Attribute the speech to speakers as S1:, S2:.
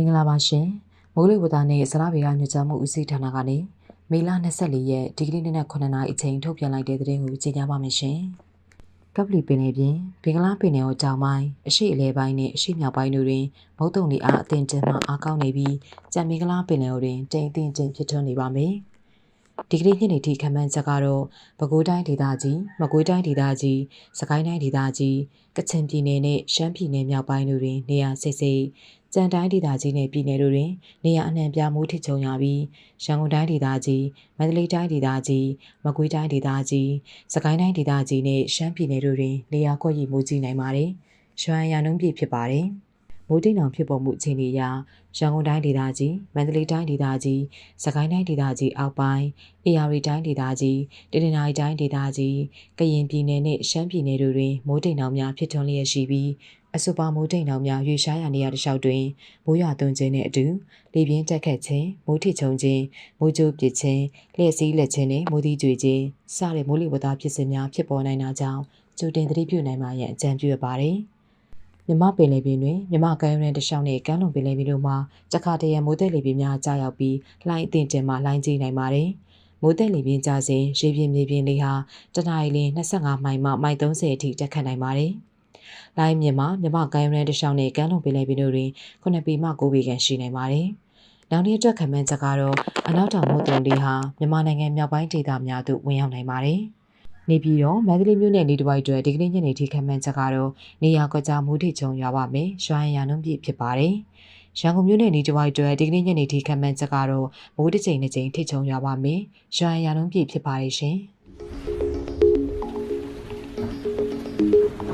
S1: င်္ဂလာပါရှင်မိုးလေဝသနဲ့စလားဘေကညွှန်ကြားမှုဦးစီးဌာနကနေမေလ24ရက်ဒီကနေ့နေ့နဲ့9နာရီအချိန်ထုတ်ပြန်လိုက်တဲ့သတင်းကိုကြေညာပါမယ်ရှင်ကပလီပင်လေပြင်ဘင်္ဂလားပင်လယ်အော်တောင်ပိုင်းအရှိအလဲပိုင်းနဲ့အရှိမြောက်ပိုင်းတို့တွင်မုတ်တုံလေအားအသင်ကျင်းမှအားကောင်းနေပြီးကြံမင်္ဂလားပင်လယ်အော်တွင်တိမ်အသင်ကျင်းဖြစ်ထွန်းနေပါမယ် ဒီကနေ့ညနေထိခန့်မှန်းချက်ကတော့ပဲခူးတိုင်းဒေသကြီးမကွေးတိုင်းဒေသကြီးစကိုင်းတိုင်းဒေသကြီးကချင်ပြည်နယ်နဲ့ရှမ်းပြည်နယ်မြောက်ပိုင်းတို့တွင်နေရာစိတ်စိတ်ကြံတိုင်းဒေသကြီးနဲ့ပြည်နယ်တို့တွင်နေရာအနှံ့ပြားမိုးထစ်ချုံရပြီးရန်ကုန်တိုင်းဒေသကြီးမန္တလေးတိုင်းဒေသကြီးမကွေးတိုင်းဒေသကြီးစကိုင်းတိုင်းဒေသကြီးနဲ့ရှမ်းပြည်နယ်တို့တွင်နေရာကွက်ရီမိုးကြီးနိုင်ပါတယ်။ရွှမ်းရံနှုန်းပြည့်ဖြစ်ပါတယ်။ မိုးတိမ်တောင်ဖြစ်ပေါ်မှုအခြေအနေအရရန်ကုန်တိုင်းဒေသကြီးမန္တလေးတိုင်းဒေသကြီးစကိုင်းတိုင်းဒေသကြီးအောက်ပိုင်းအေရရီတိုင်းဒေသကြီးတနင်္သာရီတိုင်းဒေသကြီးကရင်ပြည်နယ်နဲ့ရှမ်းပြည်နယ်တို့တွင်မိုးတိမ်တောင်များဖြစ်ထွန်းလျက်ရှိပြီးအဆိုပါမိုးတိမ်တောင်များရွေရှားရာနေရာတစ်လျှောက်တွင်မိုးရွာသွန်းခြင်းနှင့်အတူလေပြင်းတက်ခတ်ခြင်းမိုးထစ်ချုံခြင်းမိုးကြိုးပစ်ခြင်းလျှက်စီးလက်ခြင်းနှင့်မိုးသီးကြွေခြင်းစတဲ့မိုးလေဝသဖြစ်စဉ်များဖြစ်ပေါ်နိုင်တာကြောင့်ကြိုတင်သတိပြုနိုင်မှရန်အကြံပြုရပါတယ်။ မြမပင်လယ်ပြင်တွင်မြမကမ်းရိုးတန်းတစ်လျှောက်နှင့်ကမ်းလွန်ပင်လယ်ပြင်တို့မှာတခါတရံမိုးသက်လေပြင်းများကြာရောက်ပြီးလှိုင်းအထင်ကျမှလှိုင်းကြီးနိုင်ပါတယ်။မိုးသက်လေပြင်းကြစဉ်ရေပြင်မြေပြင်လေဟာတနအီလ25မိုင်မှမိုင်30အထိတက်ခတ်နိုင်ပါတယ်။လိုင်းမြင်မှာမြမကမ်းရိုးတန်းတစ်လျှောက်နှင့်ကမ်းလွန်ပင်လယ်ပြင်တို့တွင်9ပေမှ9ပေခန့်ရှိနိုင်ပါတယ်။နောက်နေ့အတွက်ခံမှန်းချက်ကတော့အနောက်တောင်မုတ်တုံလေးဟာမြန်မာနိုင်ငံမြောက်ပိုင်းဒေသများသို့ဝင်ရောက်နိုင်ပါတယ်။ နေပြည်တော်မန္တလေးမြို့နယ်နေတဝိုက်တွေဒီကနေ့ညနေထိခံမှန်းချက်ကတော့နေရာကွက်ကြားမူးထစ်ချုံရွာပါမယ်။ရွှာရင်ရံနှုန်းပြည့်ဖြစ်ပါတယ်။ရန်ကုန်မြို့နယ်နေတဝိုက်တွေဒီကနေ့ညနေထိခံမှန်းချက်ကတော့မိုးတစ်ချိန်နှစ်ချိန်ထစ်ချုံရွာပါမယ်။ရွှာရင်ရံနှုန်းပြည့်ဖြစ်ပါတယ်ရှင်။